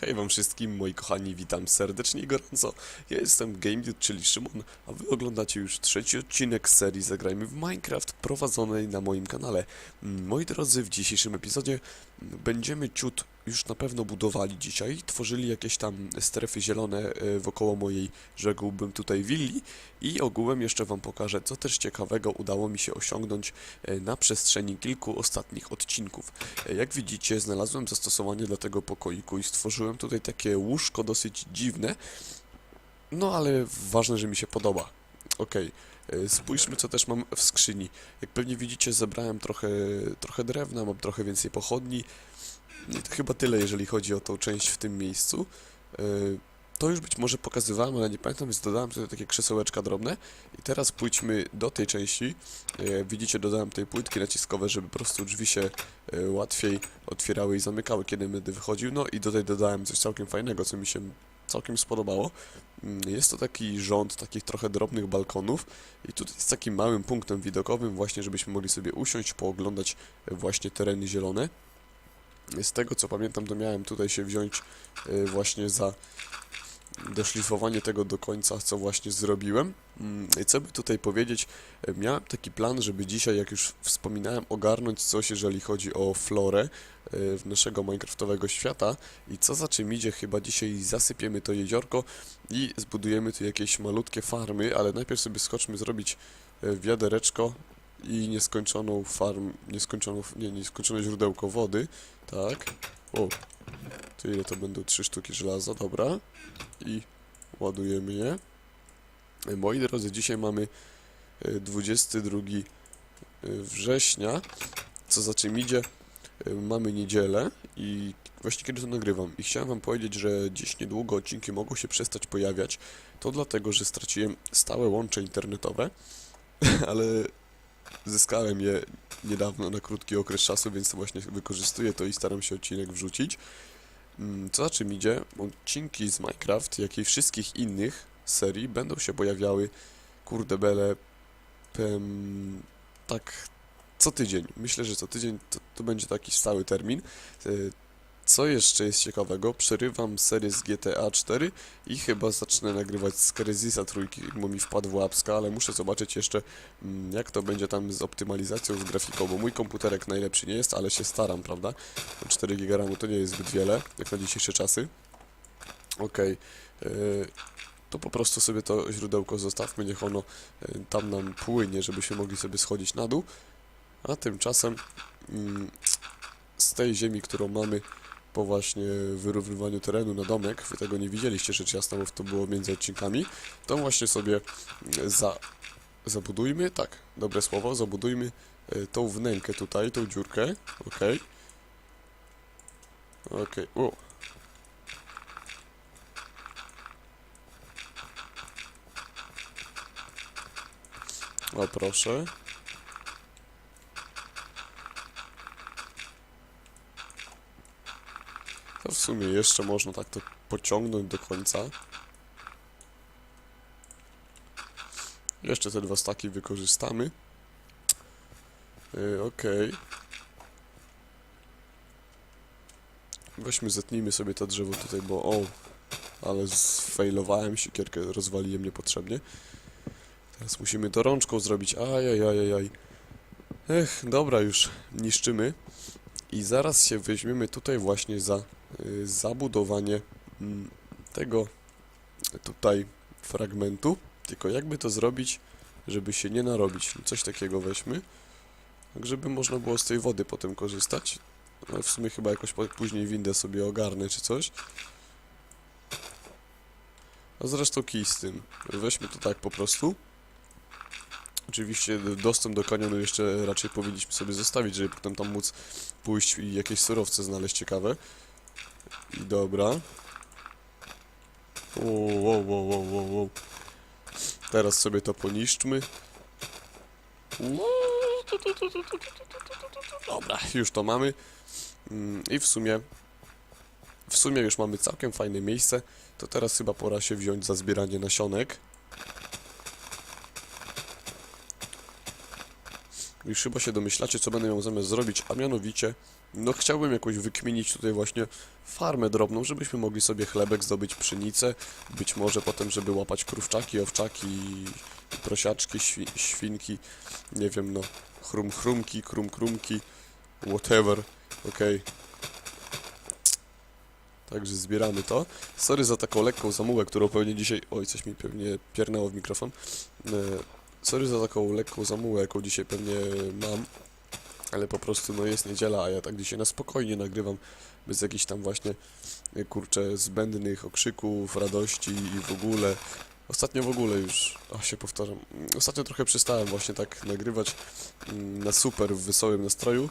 Hej wam wszystkim, moi kochani, witam serdecznie i gorąco. Ja jestem GameDude, czyli Szymon, a wy oglądacie już trzeci odcinek serii Zagrajmy w Minecraft prowadzonej na moim kanale. Mm, Moi drodzy, w dzisiejszym epizodzie będziemy ciut już na pewno budowali dzisiaj, tworzyli jakieś tam strefy zielone e, wokoło mojej, rzekłbym tutaj willi i ogółem jeszcze wam pokażę, co też ciekawego udało mi się osiągnąć e, na przestrzeni kilku ostatnich odcinków. E, Jak widzicie, znalazłem zastosowanie dla tego pokoiku i stworzyłem tutaj takie łóżko dosyć dziwne, no ale ważne, że mi się podoba. Okej, e, spójrzmy co też mam w skrzyni. Jak pewnie widzicie, zebrałem trochę, trochę drewna, mam trochę więcej pochodni. No I to chyba tyle, jeżeli chodzi o tą część w tym miejscu. E, To już być może pokazywałem, ale nie pamiętam, więc dodałem tutaj takie krzesełeczka drobne. I teraz pójdźmy do tej części. E, Widzicie, dodałem tutaj płytki naciskowe, żeby po prostu drzwi się łatwiej otwierały i zamykały, kiedy będę wychodził. No i tutaj dodałem coś całkiem fajnego, co mi się całkiem spodobało. Mm, Jest to taki rząd takich trochę drobnych balkonów i tutaj jest takim małym punktem widokowym właśnie, żebyśmy mogli sobie usiąść, pooglądać e, właśnie tereny zielone. Z tego co pamiętam, to miałem tutaj się wziąć e, właśnie za doszlifowanie tego do końca, co właśnie zrobiłem. Mm, I co by tutaj powiedzieć, e, miałem taki plan, żeby dzisiaj, jak już wspominałem, ogarnąć coś, jeżeli chodzi o florę e, naszego minecraftowego świata. I co za czym idzie, chyba dzisiaj zasypiemy to jeziorko i zbudujemy tu jakieś malutkie farmy, ale najpierw sobie skoczmy zrobić e, wiadereczko i nieskończoną farm, nieskończoną, nie, nieskończone źródełko wody, tak, o, to ile to będą? Trzy sztuki żelaza, dobra, i ładujemy je. E, Moi drodzy, dzisiaj mamy e, 22 e, września, co za czym idzie, e, mamy niedzielę i właśnie kiedy to nagrywam. I chciałem wam powiedzieć, że dziś niedługo odcinki mogą się przestać pojawiać, to dlatego, że straciłem stałe łącze internetowe, ale zyskałem je niedawno na krótki okres czasu, więc właśnie wykorzystuję to i staram się odcinek wrzucić. Mm, Co za czym idzie, odcinki z Minecraft, jak i wszystkich innych serii będą się pojawiały, kurde bele, pem, tak co tydzień. Myślę, że co tydzień to, to będzie taki stały termin. Co jeszcze jest ciekawego? Przerywam serię z GTA 4 i chyba zacznę nagrywać z Cryzisa trójki, bo mi wpadł łapska, ale muszę zobaczyć jeszcze mm, jak to będzie tam z optymalizacją, z grafiką, bo mój komputerek najlepszy nie jest, ale się staram, prawda? 4 GB to nie jest zbyt wiele, jak na dzisiejsze czasy. Okej. e, To po prostu sobie to źródełko zostawmy, niech ono e, tam nam płynie, żebyśmy mogli sobie schodzić na dół. A tymczasem mm, z tej ziemi, którą mamy po właśnie wyrównywaniu terenu na domek, wy tego nie widzieliście rzecz jasna, bo to było między odcinkami, to właśnie sobie mm, za, zabudujmy, tak, dobre słowo, zabudujmy e, tą wnękę tutaj, tą dziurkę, okej. Okej, o. O proszę. W sumie jeszcze można tak to pociągnąć do końca. Jeszcze te dwa staki wykorzystamy. Yy, Okej. Weźmy, zetnijmy sobie to drzewo tutaj, bo o, ale sfailowałem, siekierkę rozwaliłem niepotrzebnie. Teraz musimy to rączką zrobić, ajajajajaj. Ech, dobra już, niszczymy. I zaraz się weźmiemy tutaj właśnie za zabudowanie mm, tego tutaj fragmentu. Tylko jakby to zrobić, żeby się nie narobić. Coś takiego weźmy. Tak, żeby można było z tej wody potem korzystać. Ale w sumie chyba jakoś później windę sobie ogarnę czy coś. A zresztą kij z tym. Weźmy to tak po prostu. Oczywiście dostęp do kanionu jeszcze raczej powinniśmy sobie zostawić, żeby potem tam móc pójść i jakieś surowce znaleźć ciekawe. Dobra. Wow, wow, wow, wow. Teraz sobie to poniszczmy. Dobra, już to mamy. Mm, I w sumie w sumie już mamy całkiem fajne miejsce. To teraz chyba pora się wziąć za zbieranie nasionek. Już chyba się domyślacie, co będę miał zamiast zrobić, a mianowicie no chciałbym jakoś wykminić tutaj właśnie farmę drobną, żebyśmy mogli sobie chlebek zdobyć, pszenicę, być może potem, żeby łapać krówczaki, owczaki, prosiaczki, świ świnki, nie wiem, no, chrum chrumki, krum krumki, whatever, okej. Także zbieramy to. Sorry za taką lekką zamułę, którą pewnie dzisiaj... Oj, coś mi pewnie piernęło w mikrofon. E, sorry za taką lekką zamułę, jaką dzisiaj pewnie mam. Ale po prostu, no jest niedziela, a ja tak dzisiaj na spokojnie nagrywam. Bez jakichś tam właśnie, e, kurczę, zbędnych okrzyków, radości i w ogóle. Ostatnio w ogóle już, a się powtarzam, ostatnio trochę przestałem właśnie tak nagrywać mm, na super w wesołym nastroju.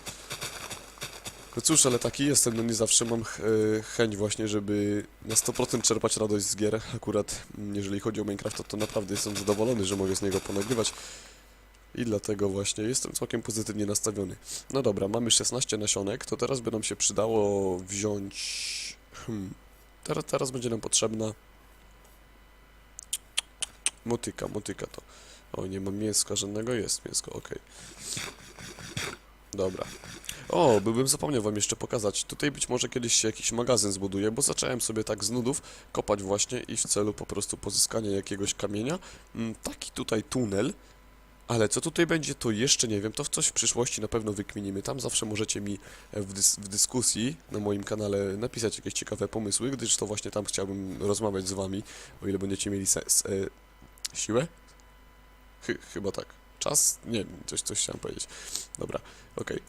No cóż, ale taki jestem, no nie zawsze mam ch e, chęć właśnie, żeby na 100% czerpać radość z gier. Akurat mm, jeżeli chodzi o Minecraft, to, naprawdę jestem zadowolony, że mogę z niego ponagrywać. I dlatego właśnie jestem całkiem pozytywnie nastawiony. No dobra, mamy 16 nasionek, to teraz by nam się przydało wziąć... Hmm, teraz, teraz będzie nam potrzebna... Motyka, motyka to. O, nie mam mięska żadnego, jest mięsko, okej. Dobra. O, byłbym zapomniał wam jeszcze pokazać. Tutaj być może kiedyś się jakiś magazyn zbuduje, bo zacząłem sobie tak z nudów kopać właśnie i w celu po prostu pozyskania jakiegoś kamienia. Mm, Taki tutaj tunel. Ale co tutaj będzie, to jeszcze nie wiem, to w coś w przyszłości na pewno wykminimy. Tam zawsze możecie mi e, w, dys w dyskusji na moim kanale napisać jakieś ciekawe pomysły, gdyż to właśnie tam chciałbym rozmawiać z wami, o ile będziecie mieli se- s- e, siłę? Chy chyba tak. Czas? Nie coś, coś chciałem powiedzieć. Dobra, okej.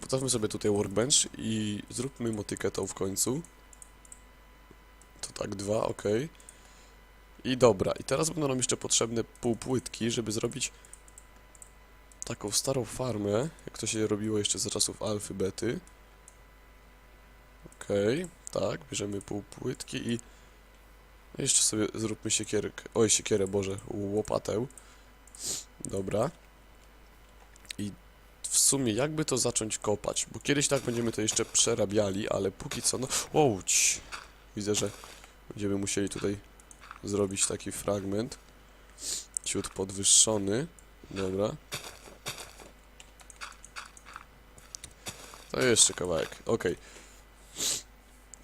Postawmy sobie tutaj workbench i zróbmy motykę tą w końcu. To tak, dwa, ok. I dobra, i teraz będą nam jeszcze potrzebne półpłytki, żeby zrobić taką starą farmę, jak to się robiło jeszcze za czasów alfy, bety. Okej, tak, bierzemy półpłytki i jeszcze sobie zróbmy siekierkę, oj siekierę, boże, łopatę. Dobra. W sumie jakby to zacząć kopać, bo kiedyś tak będziemy to jeszcze przerabiali, ale póki co, no... Wow. Widzę, że będziemy musieli tutaj zrobić taki fragment. Ciut podwyższony. Dobra. To jeszcze kawałek, okej.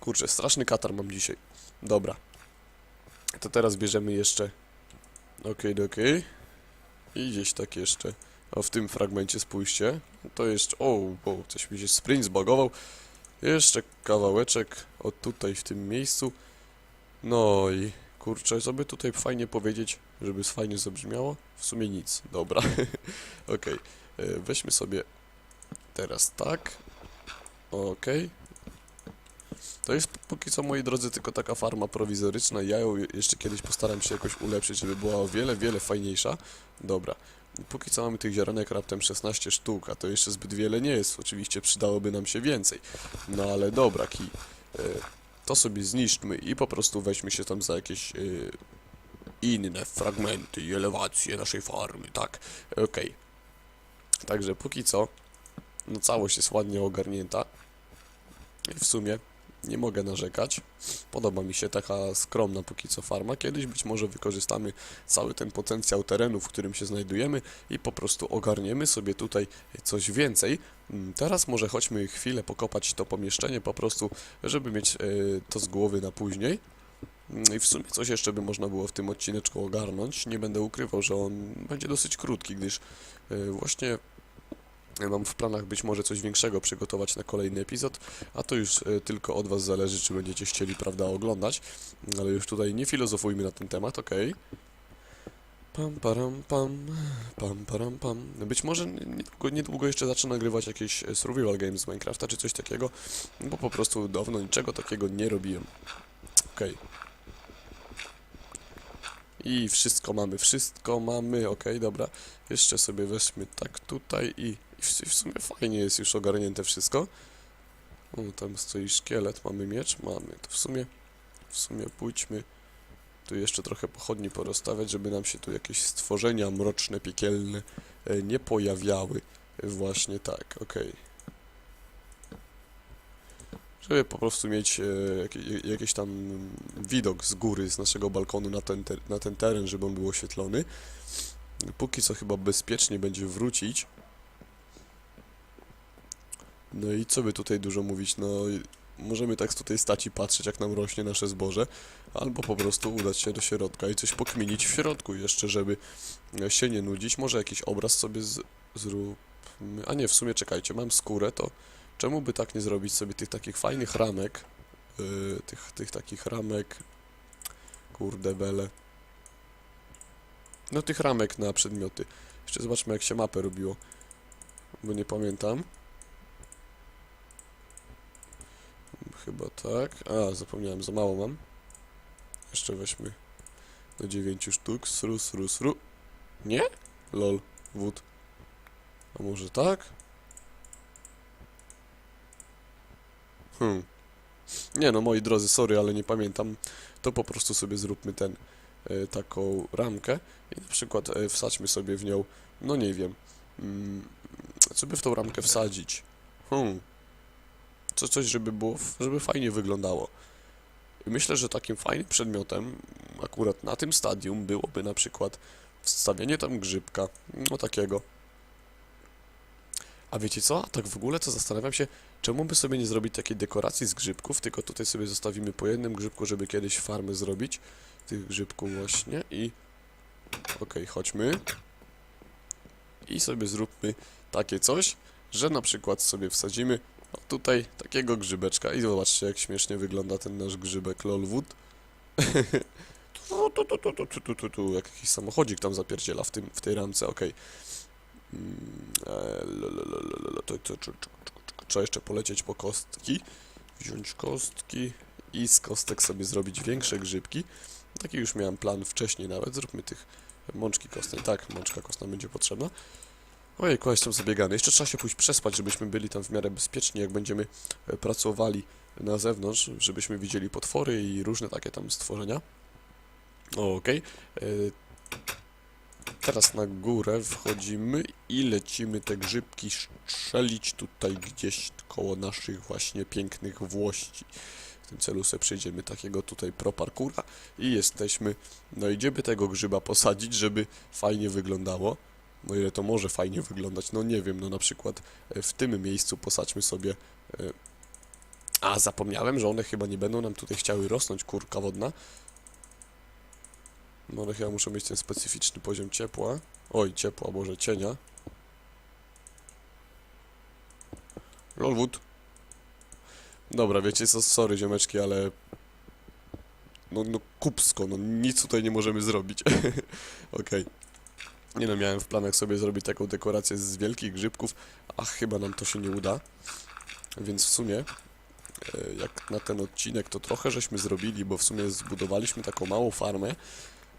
Kurczę, straszny katar mam dzisiaj. Dobra. To teraz bierzemy jeszcze... Okej, okej. I gdzieś tak jeszcze... W tym fragmencie spójrzcie. To jeszcze... O, o, coś mi się sprint zbagował. Jeszcze kawałeczek. O, tutaj w tym miejscu. No i... Kurczę, co by tutaj fajnie powiedzieć, żeby fajnie zabrzmiało? W sumie nic. Dobra. Okej. E, Weźmy sobie teraz tak. Okej. To jest póki co, moi drodzy, tylko taka farma prowizoryczna. Ja ją jeszcze kiedyś postaram się jakoś ulepszyć, żeby była o wiele, wiele fajniejsza. Dobra. Póki co mamy tych ziarenek raptem 16 sztuk, a to jeszcze zbyt wiele nie jest. Oczywiście przydałoby nam się więcej. No ale dobra, ki. E, To sobie zniszczmy i po prostu weźmy się tam za jakieś e, inne fragmenty i elewacje naszej farmy, tak. Okej. Także póki co, no całość jest ładnie ogarnięta. W sumie nie mogę narzekać. Podoba mi się taka skromna póki co farma. Kiedyś być może wykorzystamy cały ten potencjał terenu, w którym się znajdujemy i po prostu ogarniemy sobie tutaj coś więcej. Mm, Teraz może chodźmy chwilę pokopać to pomieszczenie po prostu, żeby mieć e, to z głowy na później. Mm, I w sumie coś jeszcze by można było w tym odcineczku ogarnąć. Nie będę ukrywał, że on będzie dosyć krótki, gdyż e, właśnie mam w planach być może coś większego przygotować na kolejny epizod, a to już e, tylko od Was zależy, czy będziecie chcieli, prawda, oglądać. Ale już tutaj nie filozofujmy na ten temat, okej. Pam, param, pam, pam, param, pam. Być może niedługo, niedługo jeszcze zacznę nagrywać jakieś e, survival games z Minecrafta, czy coś takiego, bo po prostu dawno niczego takiego nie robiłem. Okej. I wszystko mamy, wszystko mamy, okej, dobra. Jeszcze sobie weźmy tak tutaj i, i w, w sumie fajnie jest już ogarnięte wszystko. O, tam stoi szkielet, mamy miecz, mamy. To w sumie, w sumie pójdźmy tu jeszcze trochę pochodni porozstawiać, żeby nam się tu jakieś stworzenia mroczne, piekielne e, nie pojawiały. E, Właśnie tak, okej. Żeby po prostu mieć e, jakiś tam widok z góry, z naszego balkonu na ten, te, na ten teren, żeby on był oświetlony. Póki co chyba bezpiecznie będzie wrócić. No i co by tutaj dużo mówić, no możemy tak tutaj stać i patrzeć jak nam rośnie nasze zboże, albo po prostu udać się do środka i coś pokminić w środku jeszcze, żeby się nie nudzić. Może jakiś obraz sobie z, zróbmy, a nie, w sumie czekajcie, mam skórę, to czemu by tak nie zrobić sobie tych takich fajnych ramek, yy, tych, tych takich ramek, kurde bele, no tych ramek na przedmioty. Jeszcze zobaczmy jak się mapę robiło, bo nie pamiętam. Chyba tak. A, zapomniałem, za mało mam. Jeszcze weźmy do 9 sztuk. Sru, sru, sru. Nie? Lol, wód. A może tak? Hmm. Nie no, moi drodzy, sorry, ale nie pamiętam. To po prostu sobie zróbmy ten, e, taką ramkę i na przykład e, wsadźmy sobie w nią, no nie wiem, mm, co by w tą ramkę wsadzić? Hmm. Co, coś, żeby było, żeby fajnie wyglądało. Myślę, że takim fajnym przedmiotem, akurat na tym stadium, byłoby na przykład wstawienie tam grzybka, no takiego. A wiecie co? Tak w ogóle to zastanawiam się, czemu by sobie nie zrobić takiej dekoracji z grzybków, tylko tutaj sobie zostawimy po jednym grzybku, żeby kiedyś farmy zrobić. Tych grzybków właśnie i... Okej, chodźmy. I sobie zróbmy takie coś, że na przykład sobie wsadzimy o, tutaj takiego grzybeczka i zobaczcie jak śmiesznie wygląda ten nasz grzybek lolwood. tu, tu, tu, tu, tu, tu, tu, tu, tu, jak jakiś samochodzik tam zapierdziela w, tym, w tej ramce, okej. Mm, e, to- to- Trzeba jeszcze polecieć po kostki, wziąć kostki i z kostek sobie zrobić większe grzybki. Taki już miałem plan wcześniej nawet, zróbmy tych mączki kostnej. Tak, mączka kostna będzie potrzebna. Ojej, jestem zabiegany. Jeszcze trzeba się pójść przespać, żebyśmy byli tam w miarę bezpieczni, jak będziemy e, pracowali na zewnątrz, żebyśmy widzieli potwory i różne takie tam stworzenia. Okej. E, Teraz na górę wchodzimy i lecimy te grzybki strzelić tutaj gdzieś koło naszych właśnie pięknych włości. W tym celu sobie przejdziemy takiego tutaj pro parkura i jesteśmy. No idziemy tego grzyba posadzić, żeby fajnie wyglądało. No ile to może fajnie wyglądać, no nie wiem, no na przykład e, w tym miejscu posadźmy sobie... e, A, zapomniałem, że one chyba nie będą nam tutaj chciały rosnąć, kurka wodna. No one chyba muszą mieć ten specyficzny poziom ciepła. Oj, ciepła, może cienia. Lolwood. Dobra, wiecie co, sorry ziomeczki, ale... No, no kupsko, no nic tutaj nie możemy zrobić. Okej. Nie no, miałem w planach sobie zrobić taką dekorację z wielkich grzybków, a chyba nam to się nie uda. Więc w sumie, e, jak na ten odcinek, to trochę żeśmy zrobili, bo w sumie zbudowaliśmy taką małą farmę.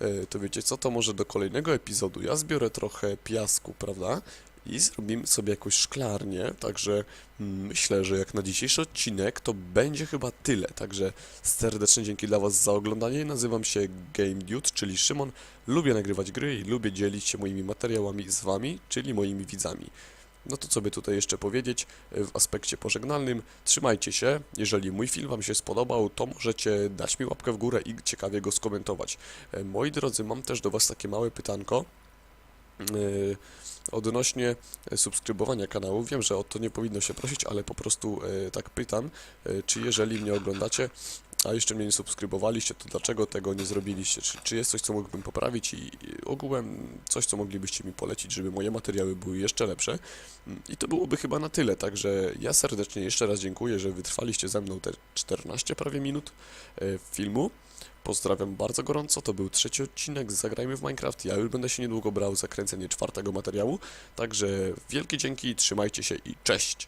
E, To wiecie co, to może do kolejnego epizodu ja zbiorę trochę piasku, prawda? I zrobimy sobie jakąś szklarnię, także mm, myślę, że jak na dzisiejszy odcinek to będzie chyba tyle. Także serdecznie dzięki dla Was za oglądanie. Nazywam się Game Dude, czyli Szymon. Lubię nagrywać gry i lubię dzielić się moimi materiałami z Wami, czyli moimi widzami. No to co by tutaj jeszcze powiedzieć e, w aspekcie pożegnalnym. Trzymajcie się. Jeżeli mój film Wam się spodobał, to możecie dać mi łapkę w górę i ciekawie go skomentować. E, Moi drodzy, mam też do Was takie małe pytanko. e, Odnośnie subskrybowania kanału, wiem, że o to nie powinno się prosić, ale po prostu tak pytam, czy jeżeli mnie oglądacie, a jeszcze mnie nie subskrybowaliście, to dlaczego tego nie zrobiliście? Czy, czy jest coś, co mógłbym poprawić i, i ogółem coś, co moglibyście mi polecić, żeby moje materiały były jeszcze lepsze? I to byłoby chyba na tyle, także ja serdecznie jeszcze raz dziękuję, że wytrwaliście ze mną te 14 prawie minut e, filmu. Pozdrawiam bardzo gorąco, to był trzeci odcinek Zagrajmy w Minecraft. Ja już będę się niedługo brał za kręcenie czwartego materiału. Także wielkie dzięki, trzymajcie się i cześć!